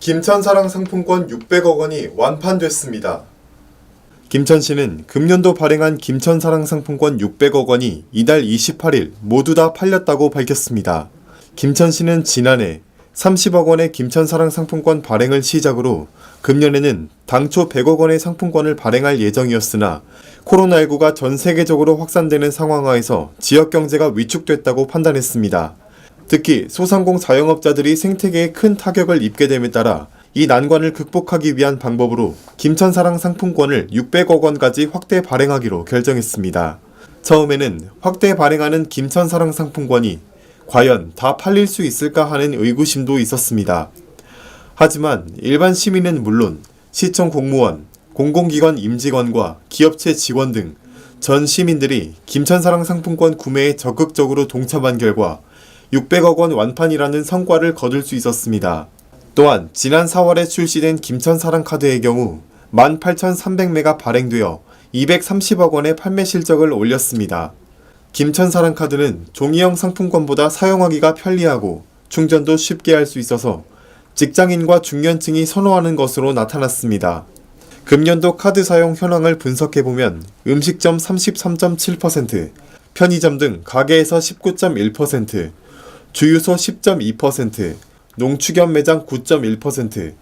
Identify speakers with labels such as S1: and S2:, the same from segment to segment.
S1: 김천사랑 상품권 600억 원이 완판됐습니다. 김천시는 금년도 발행한 김천사랑 상품권 600억 원이 이달 28일 모두 다 팔렸다고 밝혔습니다. 김천시는 지난해 30억 원의 김천사랑 상품권 발행을 시작으로 금년에는 당초 100억 원의 상품권을 발행할 예정이었으나 코로나19가 전 세계적으로 확산되는 상황하에서 지역 경제가 위축됐다고 판단했습니다. 특히 소상공 자영업자들이 생태계에 큰 타격을 입게 됨에 따라 이 난관을 극복하기 위한 방법으로 김천사랑 상품권을 600억 원까지 확대 발행하기로 결정했습니다. 처음에는 확대 발행하는 김천사랑 상품권이 과연 다 팔릴 수 있을까 하는 의구심도 있었습니다. 하지만 일반 시민은 물론 시청 공무원, 공공기관 임직원과 기업체 직원 등 전 시민들이 김천사랑 상품권 구매에 적극적으로 동참한 결과 600억 원 완판이라는 성과를 거둘 수 있었습니다. 또한 지난 4월에 출시된 김천 사랑 카드의 경우 18,300매가 발행되어 230억 원의 판매 실적을 올렸습니다. 김천 사랑 카드는 종이형 상품권보다 사용하기가 편리하고 충전도 쉽게 할 수 있어서 직장인과 중년층이 선호하는 것으로 나타났습니다. 금년도 카드 사용 현황을 분석해보면 음식점 33.7%, 편의점 등 가게에서 19.1%, 주유소 10.2%, 농축염 매장 9.1%,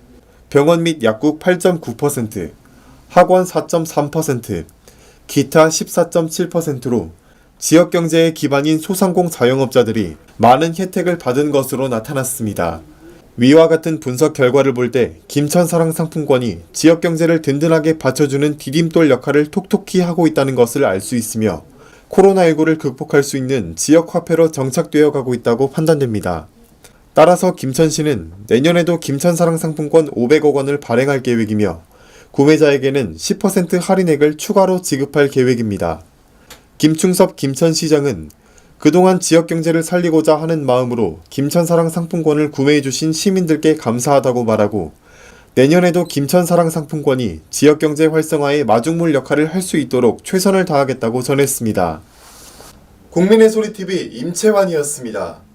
S1: 병원 및 약국 8.9%, 학원 4.3%, 기타 14.7%로 지역 경제의 기반인 소상공 자영업자들이 많은 혜택을 받은 것으로 나타났습니다. 위와 같은 분석 결과를 볼 때 김천사랑 상품권이 지역 경제를 든든하게 받쳐주는 디딤돌 역할을 톡톡히 하고 있다는 것을 알 수 있으며 코로나19를 극복할 수 있는 지역 화폐로 정착되어 가고 있다고 판단됩니다. 따라서 김천시는 내년에도 김천사랑 상품권 500억 원을 발행할 계획이며 구매자에게는 10% 할인액을 추가로 지급할 계획입니다. 김충섭 김천시장은 그동안 지역 경제를 살리고자 하는 마음으로 김천사랑 상품권을 구매해주신 시민들께 감사하다고 말하고 내년에도 김천사랑 상품권이 지역 경제 활성화의 마중물 역할을 할 수 있도록 최선을 다하겠다고 전했습니다. 국민의 소리 TV 임채환이었습니다.